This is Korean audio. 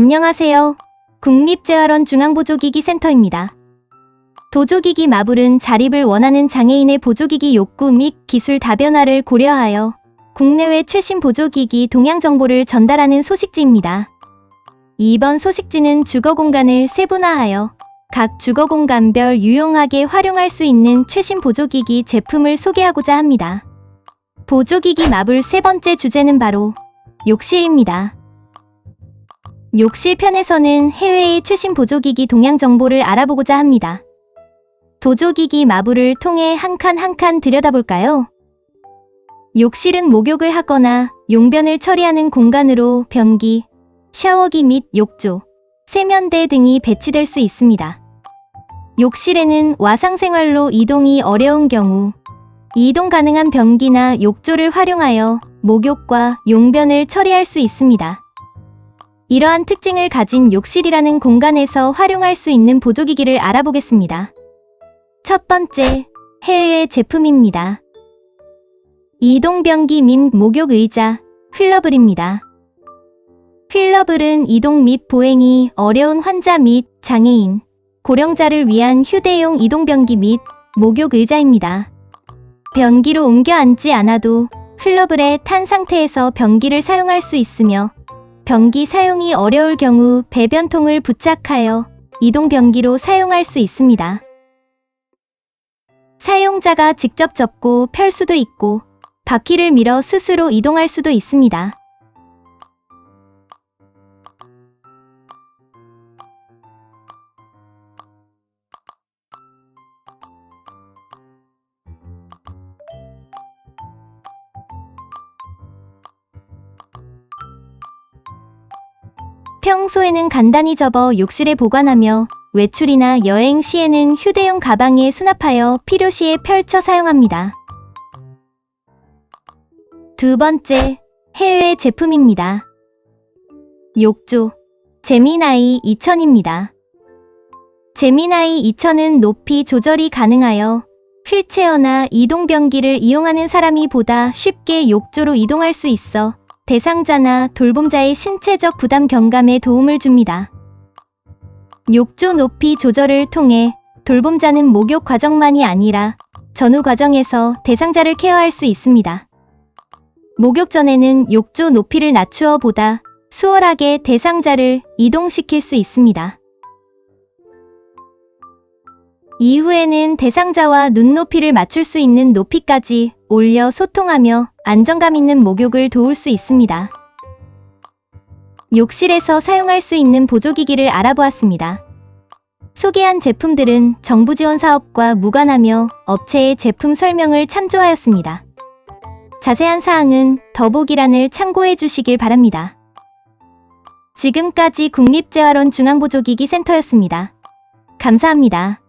안녕하세요. 국립재활원 중앙보조기기 센터입니다. 도조기기 마블은 자립을 원하는 장애인의 보조기기 욕구 및 기술 다변화를 고려하여 국내외 최신 보조기기 동향 정보를 전달하는 소식지입니다. 이번 소식지는 주거 공간을 세분화하여 각 주거 공간별 유용하게 활용할 수 있는 최신 보조기기 제품을 소개하고자 합니다. 보조기기 마블 세 번째 주제는 바로 욕실입니다. 욕실 편에서는 해외의 최신 보조기기 동향 정보를 알아보고자 합니다. 보조기기 마블을 통해 한 칸 한 칸 들여다볼까요? 욕실은 목욕을 하거나 용변을 처리하는 공간으로 변기, 샤워기 및 욕조, 세면대 등이 배치될 수 있습니다. 욕실에는 와상생활로 이동이 어려운 경우 이동 가능한 변기나 욕조를 활용하여 목욕과 용변을 처리할 수 있습니다. 이러한 특징을 가진 욕실이라는 공간에서 활용할 수 있는 보조기기를 알아보겠습니다. 첫 번째, 해외 제품입니다. 이동변기 및 목욕 의자, 휠러블입니다. 휠러블은 이동 및 보행이 어려운 환자 및 장애인, 고령자를 위한 휴대용 이동변기 및 목욕 의자입니다. 변기로 옮겨 앉지 않아도 휠러블에 탄 상태에서 변기를 사용할 수 있으며 변기 사용이 어려울 경우 배변통을 부착하여 이동 변기로 사용할 수 있습니다. 사용자가 직접 접고 펼 수도 있고 바퀴를 밀어 스스로 이동할 수도 있습니다. 평소에는 간단히 접어 욕실에 보관하며 외출이나 여행 시에는 휴대용 가방에 수납하여 필요시에 펼쳐 사용합니다. 두 번째, 해외 제품입니다. 욕조, 제미나이 2000입니다. 제미나이 2000은 높이 조절이 가능하여 휠체어나 이동변기를 이용하는 사람이 보다 쉽게 욕조로 이동할 수 있어 대상자나 돌봄자의 신체적 부담 경감에 도움을 줍니다. 욕조 높이 조절을 통해 돌봄자는 목욕 과정만이 아니라 전후 과정에서 대상자를 케어할 수 있습니다. 목욕 전에는 욕조 높이를 낮추어 보다 수월하게 대상자를 이동시킬 수 있습니다. 이후에는 대상자와 눈높이를 맞출 수 있는 높이까지 올려 소통하며 안정감 있는 목욕을 도울 수 있습니다. 욕실에서 사용할 수 있는 보조기기를 알아보았습니다. 소개한 제품들은 정부 지원 사업과 무관하며 업체의 제품 설명을 참조하였습니다. 자세한 사항은 더보기란을 참고해 주시길 바랍니다. 지금까지 국립재활원 중앙보조기기 센터였습니다. 감사합니다.